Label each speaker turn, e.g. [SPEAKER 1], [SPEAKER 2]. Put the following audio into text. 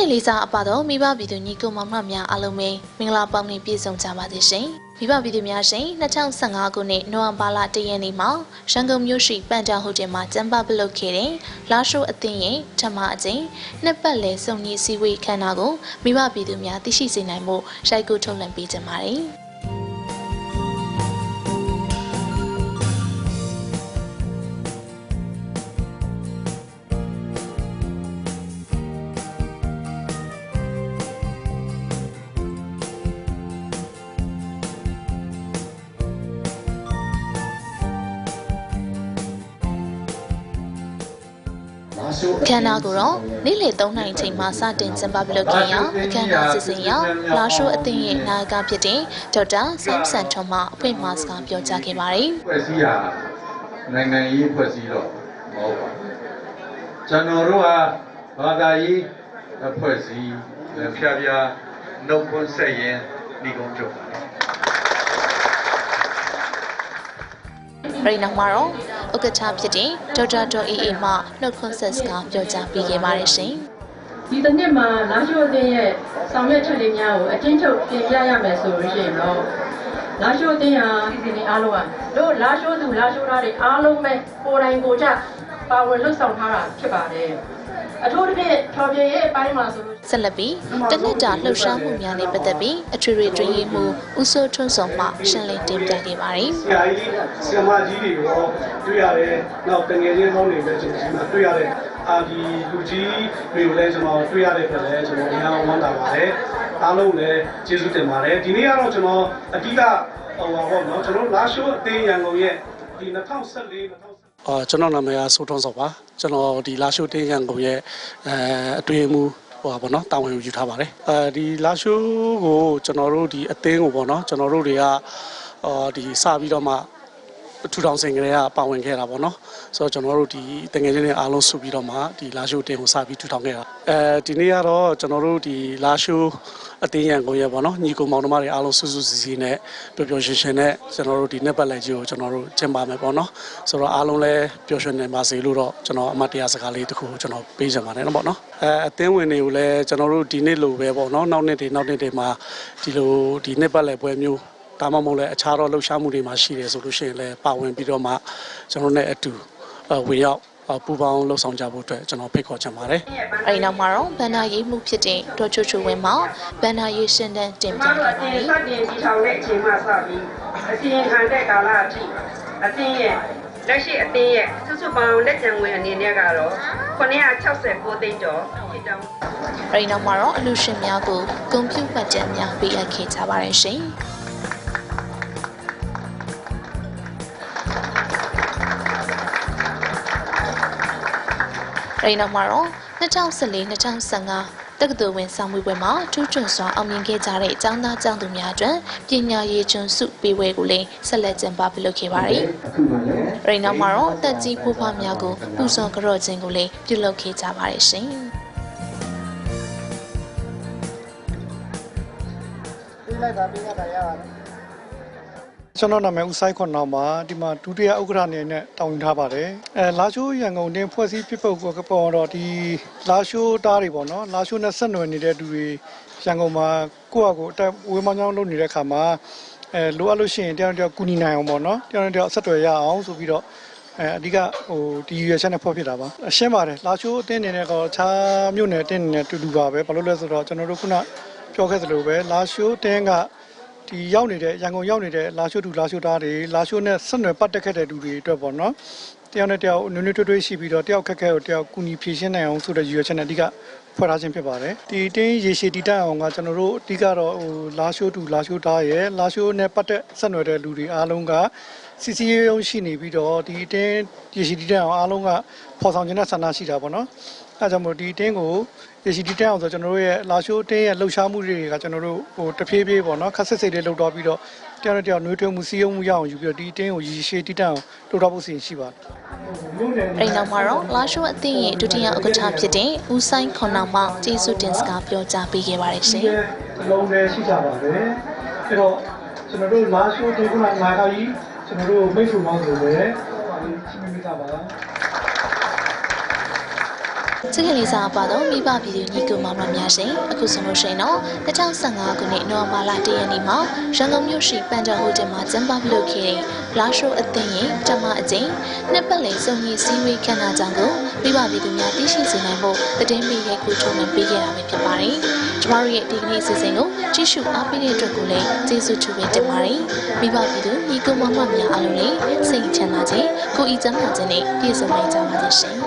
[SPEAKER 1] ခင်လေးစားအပတော်မိဘပြည်သူညီကိုမောင်နှမများအားလုံးပဲမင်္ဂလာပေါင်းနဲ့ပြည့်စုံကြပါစေရှင်မိဘပြည်သူများရှင်2015ခုနှစ်နိုဝင်ဘာလ1ရက်နေ့မှာရန်ကုန်မြို့ရှိပန်တာဟိုတယ်မှာကျင်းပပြုလုပ်ခဲ့တဲ့လာရှိုးအသင်းရဲ့ဓမ္မအကျဉ်နှစ်ပတ်လည်စုံညီစည်းဝေးခမ်းနားကိုမိဘပြည်သူများသိရှိစေနိုင်မှုရိုက်ကူးထုတ်လွှင့်ပေးကြပါတယ် အခမ်းအနားကိုတော့နေ့လယ်3နာရီချိန်မှာစတင်ကျင်းပပြုလုပ်ခဲ့ရာအခမ်းအနားစစ်စင်ရာလာရှိုးအသင်းရဲ့နာယကဖြစ်တဲ့ဒေါက်တာဆမ်ဆန်ထွန်မှအဖွင့်မှာစကားပြောကြားခဲ့ပါတယ်
[SPEAKER 2] ဖွဲ့စည်းဟာနိုင်ငံရေးဖွဲ့စည်းတော့မဟုတ်ပါဘူးကျွန်တော်တို့ဟာဘာသာရေးအဖွဲ့စည်းဖျားဖျားနှုတ်ခွန်းဆက်ရင်ဒီကုန်းချုပ်ပါတယ်။
[SPEAKER 1] ရိနောက်မှာတော့ ဥက္ကဋ္ဌဖြစ်တဲ့ဒေါက်တာဒေါ်အေးအေးမှနှုတ်ခွန်းဆက်စကားပြောကြားပေးခဲ့ပါတယ်ရှင်။
[SPEAKER 3] ဒီတစ်နှစ်မှာလာရှိုးအသင်းရဲ့ဆောင်ရွက်ချက်လေးများကိုအချင်းချုပ်ပြင်ပြရမယ်ဆိုလို့ရှိရင်တော့လာရှိုးအသင်းဟာဒီနေ့အားလုံးကတို့လာရှိုးသူလာရှိုးသားတွေအားလုံးပဲကိုယ်တိုင်ကိုယ်ကျပါဝင်လှုပ်ဆောင်ထားတာဖြစ်ပါတယ် အထူးသဖြင့်ထော်ပြေရဲ့အပိုင်းမှာဆိုလို့
[SPEAKER 1] ဆက်လက်ပြီးတနစ်တာလှုပ်ရှားမှုများနဲ့ပတ်သက်ပြီးအထွေထွေတွင်ရေးမှုဦးစိုးထွန်းစောမှရှင်းလင်းတင်ပြခဲ့ပါတယ်
[SPEAKER 4] ဆရာကြီးဆရာမကြီးတွေကိုရောတွေ့ရတယ်။နောက်တငယ်ချင်းပေါင်းတွေလည်းကျွန်တော်ဒီမှာတွေ့ရတယ်။အာဒီလူကြီးတွေကိုလည်းကျွန်တော်တွေ့ရတဲ့အတွက်လည်းကျွန်တော်အများကြီးဝမ်းသာပါတယ်။အားလုံးလည်းကျေးဇူးတင်ပါတယ်။ဒီနေ့ကတော့ကျွန်တော်အဓိကဟိုပါပေါ့နော်ကျွန်တော်လာရှိုးအသေးရန်ကုန်ရဲ့ဒီ2014 2015
[SPEAKER 5] အာကျွန်တော်နာမည်ကစိုးထွန်းစောပါ ကျွန်တော်ဒီလာရှိုးတင်းရန်ကုန်ရဲ့အဲအတွင်းမှုဟိုပါဘောနော်တာဝန်ယူထားပါတယ်အဲဒီလာရှိုးကိုကျွန်တော်တို့ဒီအသင်းကိုပေါ့နော်ကျွန်တော်တို့တွေကအာဒီစပြီးတော့မှ ထူထောင်စင်ကလေးကပါဝင်ခဲ့တာပေါ့နော်ဆိုတော့ကျွန်တော်တို့ဒီတငယ်ချင်းတွေအားလုံးစုပြီးတော့မှဒီလာရှိုးတင်းကိုစပြီးထူထောင်ခဲ့တာအဲဒီနေ့ကတော့ကျွန်တော်တို့ဒီလာရှိုးအသင်းရန်ကုန်ရဲ့ပေါ့နော်ညီကောင်မောင်နှမတွေအားလုံးစုစုစည်းစည်းနဲ့ပျော်ပျော်ရွှင်ရွှင်နဲ့ကျွန်တော်တို့ဒီနှစ်ပတ်လည်ကြီးကိုကျွန်တော်တို့ကျင်းပမယ်ပေါ့နော်ဆိုတော့အားလုံးလည်းပျော်ရွှင်နေပါစေလို့တော့ကျွန်တော်အမတ်တရားစကားလေးတစ်ခုကျွန်တော်ပေးချင်ပါတယ်နော်ပေါ့နော်အဲအသင်းဝင်တွေကိုလည်းကျွန်တော်တို့ဒီနေ့လိုပဲပေါ့နော်နောက်နှစ်တွေနောက်နှစ်တွေမှာဒီလိုဒီနှစ်ပတ်လည်ပွဲမျိုး ဒါမှမဟုတ်လည်းအခြားသောလှုပ်ရှားမှုတွေမှာရှိတယ်ဆိုလို့ရှိရင်လည်းပါဝင်ပြီးတော့မှကျွန်တော်တို့ ਨੇ အတူအဲဝင်ရောက်အဲပူပေါင်းလှုပ်ဆောင်ကြဖို့အတွက်ကျွန်တော်ဖိတ်ခေါ်ချင်ပါတယ်
[SPEAKER 1] အဲဒီနောက်မှာတော့ဗန္နာရေးမှုဖြစ်တဲ့ဒေါ်ချိုချိုဝင်းမှဗန္နာရေးရှင်းတန်းတင်ပြ
[SPEAKER 3] ကျွန်
[SPEAKER 1] ခဲ့
[SPEAKER 3] တော်
[SPEAKER 1] ပါ
[SPEAKER 3] အ
[SPEAKER 1] တ
[SPEAKER 3] တင်း
[SPEAKER 1] ယ်
[SPEAKER 3] စတင်တည်ထောင်တဲ့အချိန်မှစပြီးအစီရင်ခံတဲ့ကာလအထိအတင်းရဲ့လက်ရှိအတင်းရဲ့စုစုပေါင်းလက်ကျန်ငွေအနေနဲ့ကတော့969သိန်းကျော်ဖြစ်ကြောင်း။
[SPEAKER 1] အဲဒီနောက်မှာတော့အလူရှင်များကိုဂုဏ်ပြုမှတ်တမ်းများပေးအပ်ခဲ့ကြပါတယ်ရှင်။ အဲဒီနောက်မှာတော့2014-2015တက္ကသိုလ်ဝင်ဆောင်မှုပွဲမှာထူးချွန်စွာအောင်မြင်ခဲ့ကြတဲ့အကျောင်းသားကျောင်းသူများအတွက်ပညာရေးကျွန်းစုပေးဝဲကိုလည်းဆက်လက်ကျင်းပပြုလုပ်ခဲ့ပါတယ်။အဲဒီနောက်မှာတော့တက်ကြီးဖိုးဖွားများကိုပူဇော်ကြော့ခြင်းကိုလည်းပြုလုပ်ခဲ့ကြပါတယ်ရှင်။
[SPEAKER 6] ကျွ န်တော်နာမည်ဦးဆိုင်ခွန်နောင်ပါဒီမှာဒုတိယဥက္ကဋ္ဌအနေနဲ့တာဝန်ထားပါတယ်အဲလာရှိုးရန်ကုန်တင်ဖွဲ့စည်းပြပုတ်ကိုပေါ်တော့ဒီလာရှိုးတားတွေပေါ့နော်လာရှိုးနဲ့ဆက်နွယ်နေတဲ့သူတွေရန်ကုန်မှာကိုယ့်အကိုအတက်ဝေးမောင်းချောင်းလုပ်နေတဲ့ခါမှာအဲလိုအပ်လို့ရှိရင်တယောက်တစ်ယောက်ကူညီနိုင်အောင်ပေါ့နော်တယောက်တစ်ယောက်အဆက်တွေရအောင်ဆိုပြီးတော့အဲအဓိကဟိုဒီရွေချက်နဲ့ဖော်ဖြစ်တာပါအရှင်းပါတယ်လာရှိုးအတင်းနေနဲ့တော့ခြားမြို့နယ်အတင်းနေနဲ့တူတူပါပဲဘာလို့လဲဆိုတော့ကျွန်တော်တို့ခုနပြောခဲ့သလိုပဲလာရှိုးတင်းက ဒီရောက်နေတဲ့ရန်ကုန်ရောက်နေတဲ့လာရှိုးသူလာရှိုးသားတွေလာရှိုးနဲ့ဆက်နွယ်ပတ်သက်ခဲ့တဲ့လူတွေအတွက်ပေါ့နော်တယောက်နဲ့တယောက်နွေးနွေးထွေးထွေးရှိပြီးတော့တယောက်ခက်ခဲကိုတယောက်ကူညီဖြည့်ရှင်းနိုင်အောင်ဆိုတဲ့ရည်ရွယ်ချက်နဲ့အဓိကဖွဲ့ထားခြင်းဖြစ်ပါတယ်ဒီတင်းရေရှည်တည်တတ်အောင်ကကျွန်တော်တို့အဓိကတော့ဟိုလာရှိုးသူလာရှိုးသားရဲ့လာရှိုးနဲ့ပတ်သက်ဆက်နွယ်တဲ့လူတွေအားလုံးက စီစီရုံးရှိနေပြီးတော့ဒီတင်းရေရှည်တည်တတ်အောင်အားလုံးကဖော်ဆောင်ခြင်းနဲ့ဆန္ဒရှိတာပေါ့နော်အဲဒါကြောင့်မို့ဒီတင်းကိုရေရှိတီတက်အောင်ဆိုကျွန်တော်တို့ရဲ့လာရှိုးတင်းရဲ့လှုပ်ရှားမှုတွေကကျွန်တော်တို့ဟိုတဖြည်းဖြည်းပေါ့နော်ခက်ဆက်စိတ်လေးလှုပ်တော့ပြီးတော့တယောက်နဲ့တယောက်နှွေးထွေးမှုစီးရုံးမှုရအောင်ယူပြီးတော့ဒီတင်းကိုရေရှိတီတက်အောင်လှုပ်တော့ဖို့စီရင်ရှိပါတယ်
[SPEAKER 1] အဲဒီနောက်မှာတော့လာရှိုးအသင်းရဲ့ဒုတိယဥက္ကဋ္ဌဖြစ်တဲ့ဦးဆိုင်ခွန်နောင်မှကျေးဇူးတင်စကားပြောကြားပေးခဲ့ပါတယ်ရှင်
[SPEAKER 6] ဒီလုံးလေးရှိကြပါတယ်အဲ့တော့ကျွန်တော်တို့လာရှိုးတင်းကငါးခါကြီး ကျွန်တော်တို့မိတ်ဆွေပေါင်းဆိုပဲဟိုပါလေးချင်းမိတာပါ
[SPEAKER 1] ချစ်ခင်လေးစားပါတော့မိဘပြည်သူညီကိုမောင်နှမများရှင်အခုဆိုလို့ရှိရင်တော့2015ခုနှစ်နိုဝင်ဘာလ10ရက်နေ့မှာရန်ကုန်မြို့ရှိပန်တာဟိုတယ်မှာကျင်းပပြုလုပ်ခဲ့တဲ့လာရှိုးအသင်းရဲ့တမအကျဉ်နှစ်ပတ်လည်စုံကြီးစည်းဝေးခမ်းနားကြောင်းကိုမိဘပြည်သူများသိရှိစေနိုင်ဖို့တည်င်းပေးရိုက်ကူထုတ်လွှင့်ပေးခဲ့တာပဲဖြစ်ပါတယ်။ကျမတို့ရဲ့ဒီကနေ့အစီအစဉ်ကို ကြည့်ရှုအားပေးတဲ့အတွက်ကိုလည်းကျေးဇူးထူးပဲတင်ပါတယ်။မိဘပြည်သူညီကိုမောင်နှမများအားလုံးလည်းစိတ်ချမ်းသာခြင်းကိုယ်ဤကျမ်းမာခြင်းနဲ့ပြည့်စုံနိုင်ကြပါစေရှင်။